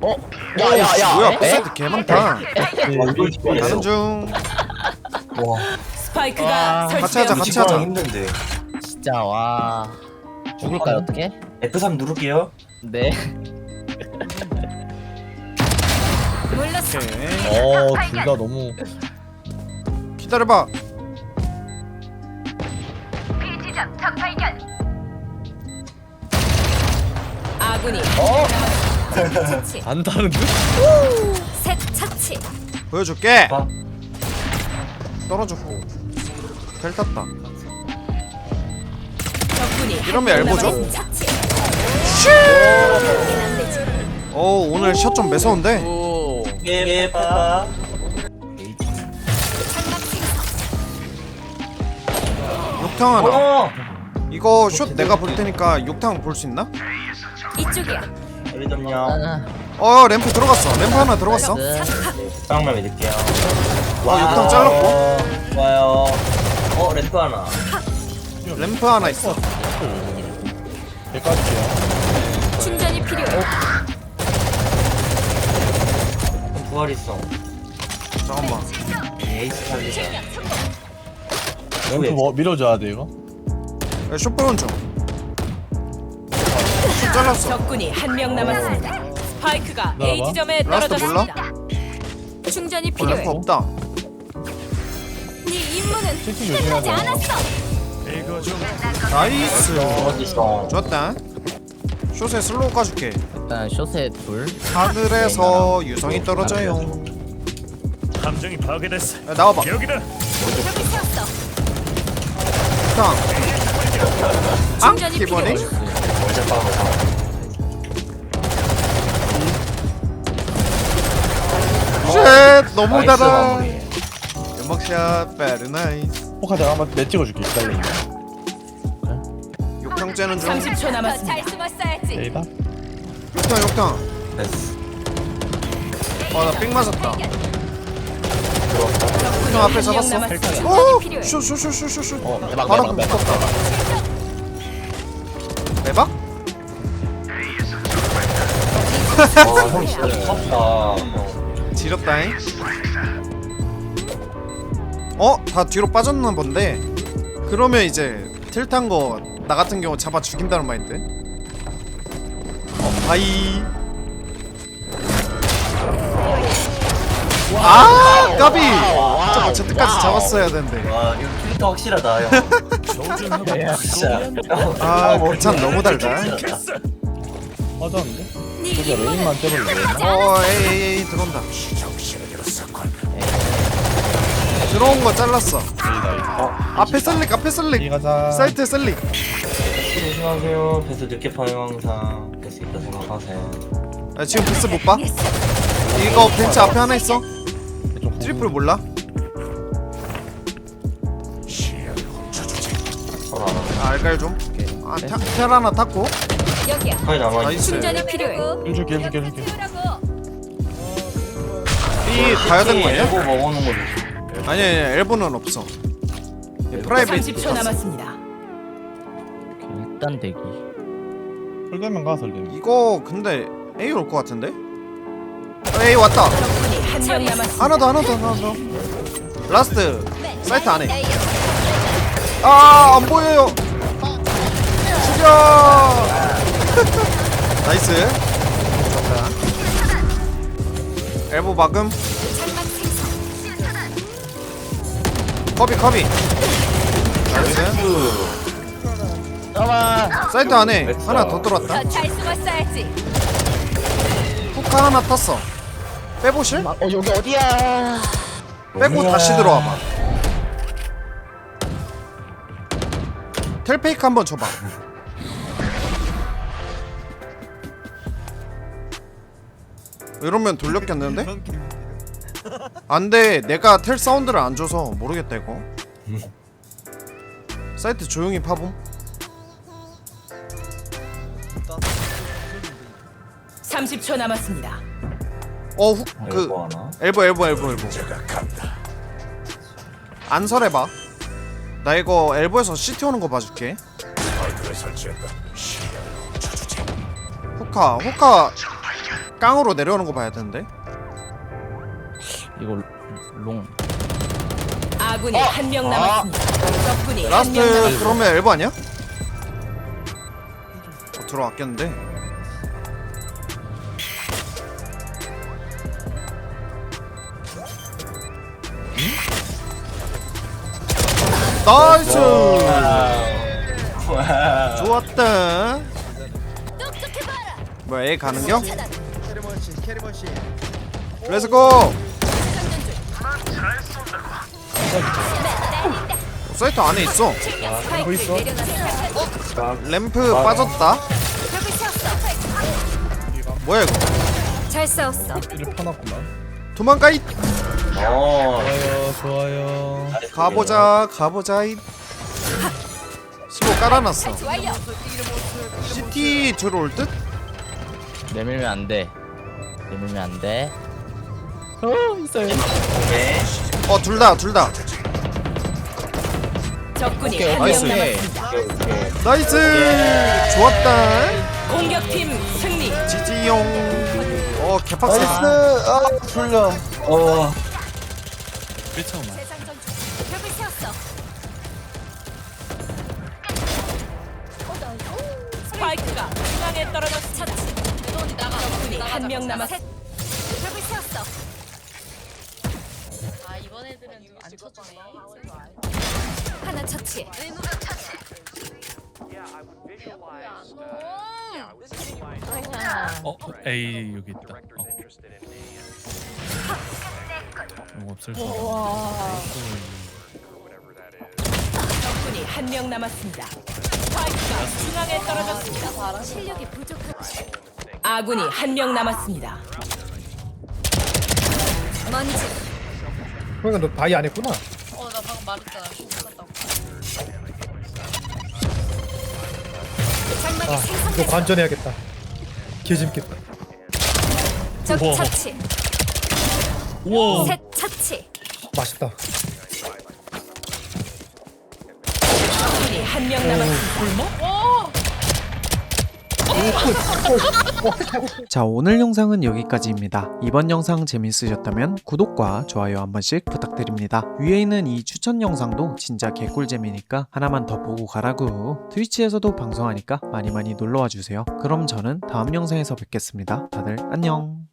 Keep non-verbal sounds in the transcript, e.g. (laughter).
어? 야야야. 뭐야? 포세트 개 많다 완전 가는 중. 와. 스파이크가 같이 하자 설치되었습니다. 같이 하자 힘든데. 진짜 와. 죽을까요 어떻게? F3 누를게요. 네. 오케이. 어둘 다 너무. 기다려봐. 아군이 어? 안 다른 듯? 셋 처치. 보여줄게 봐 떨어졌고 델 탔다 적군이 이러면 엘보죠? 어 오늘 샷 좀 매서운데 오 예뻐 욕탕 하나 어 이거 슛 내가 볼 테니까 욕탕 볼 수 있나? 이쪽이야. 여기 좀요. 아, 어 램프 들어갔어. 램프 하나 들어갔어. 네. 빵만 믿을게요. 어, 육탕 잘랐고. 좋아요. 어 램프 하나. 램프 하나 있어. 충전이 필요해. 부활 있어. 잠깐만. 에이스 살리자. 램프 뭐 밀어줘야 돼 이거? 야, 슛 보는 중 슛 잘랐어 적군이 한 명 남았습니다. 스파이크가 나와봐. A 지점에 라스트 떨어졌습니다. 충전이 어, 필요해. 램프 없다 네 임무는 채팅 조심해야 돼. 나이스 어딨어 좋았다 슛에 슬로우 까줄게 일단 숏에 둘 하늘에서 유성이 떨어져요 함정이 파괴됐어. 야, 나와봐 여기다. 세웠어. 욕탕 아? 충전이 기본이? 필요해. 원샷 빠고 쉣 너무 나이스 달아 마무리. 연막샷 베르 나이스 포카 내가 한번 내 찍어줄게 기다려 욕탕 째는 중 30초 남았습니다. 숨었어야지. 내이다 욕탕 욕탕 됐어 아나삥 맞았다 들어왔다 욕탕 앞에 잡았어 남았습니다. 오! 필요해. 슛슛슛슛슛 어, 대박, 바로 대박, 대박. 대박? 어형 진짜 무섭다 어. 지렸다잉? 어? 다 뒤로 빠졌나 본데? 그러면 이제 틸탄 거나 같은 경우 잡아 죽인다는 마인드 어 바이. 아! 까비! 저거 제트까지 잡았어야 되는데. 와 이거 캐릭터 확실하다 형. (laughs) 진짜. 형, 아 머리 괜찮 너무 달다. 확실하다. 빠졌는데? 네 저기 레인만 레인만? 어 에이 에이 들어온다. 들어온 거 잘랐어. 앞에 슬릭 앞에 이 슬릭. 가자. 사이트 슬릭. 조심하세요. 배수 늦게 파요 항상. 될수 있다 생각하세요. 야, 지금 패스 못 봐? 이거 벤치 앞에 하나 있어? 좀 트리플 몰라? 서로 안 아, 알갈 좀. 아, 테, 텔 하나 탔고. 여기야. 거의 남아 있어 나이스. 충전이 필요해. 해줄게 해줄게 해줄게 B 가야 되는 거 아니야? 엘보 먹어놓은 거지 아니, 아니, 엘보는 없어. 얘 프라이베이트 30초 남았습니다. 일단 대기 설대면 가 설대면 이거 근데 A 올 것 같은데? 어, A 왔다. 적군이 한 명 남았습니다. 하나 더, 하나 더, 하나 더. 라스트. 사이트 안에. 아, 안 보여요. 죽여. 나이스. 엘보 막음. 커비, 커비. 나이스. 잠깐만 사이트 안에 하나 더 들어왔다. 더잘 숨었어야지. 후카 하나 탔어. 빼보실? 어 여기 어디야 빼고 다시 들어와봐. 텔페이크 한번 줘봐. 이러면 돌렸겠는데? 안돼. 내가 텔 사운드를 안 줘서 모르겠다 이거. 사이트 조용히 파봄. 30초 남았습니다. 어훅그 엘보 하나? 엘보 엘보 엘보 엘보 안설해봐. 나 이거 엘보에서 CT 오는 거 봐줄게. 후카 후카 깡으로 내려오는 거 봐야 되는데. 이거 롱. 아군이 한 명 남았습니다. 적군이 한명 라스트 남았습니다. 그러면 엘보 아니야? 어, 들어왔겠는데. 나이스! 좋았다. 뭐야 애 가는 겨? 렛츠고 사이트 안에 있어 뭐 있어? 램프 빠졌다 뭐야 이거 잘 싸웠어. 이를 펴놨구만 도망가 잇 어. 좋아요 좋아요 가보자 가보자잇 15 깔아놨어 완료. CT 들어올 듯? 내밀면 안 돼 내밀면 안 돼 어 있어요 네. 어둘 다 둘 다 적군이 오케이, 한명 나이스. 남았습니다. 나이스 좋았다 공격팀 승리. 지지용 어 개빡세다 아 졸려 어. 벽을 세웠어. 스파이크가 중앙에 떨어졌어. 차치. 적군이 한 명 남았어. 벽을 세웠어. 아 이번 애들은 안 쳐주네. 하나 처치. 어, A 여기 있다. 어. 이거 없을 거. 적군이 한 명 남았습니다. 스파이크가 중앙에 떨어졌습니다. 실력이 부족한. 아군이 한 명 남았습니다. 먼지. 그러니까 너 바이 안 했구나. 어 나 방금 말했잖아. 죽었다고. 장막이 아, 생성됐어. 관전해야겠다. 개재밌겠다. 적 우와. 처치. 우와. 셋 처치. 맛있다. 적군이 한 명 남았습니다. (laughs) 자 오늘 영상은 여기까지입니다. 이번 영상 재밌으셨다면 구독과 좋아요 한 번씩 부탁드립니다. 위에 있는 이 추천 영상도 진짜 개꿀잼이니까 하나만 더 보고 가라고 트위치에서도 방송하니까 많이 많이 놀러와 주세요. 그럼 저는 다음 영상에서 뵙겠습니다. 다들 안녕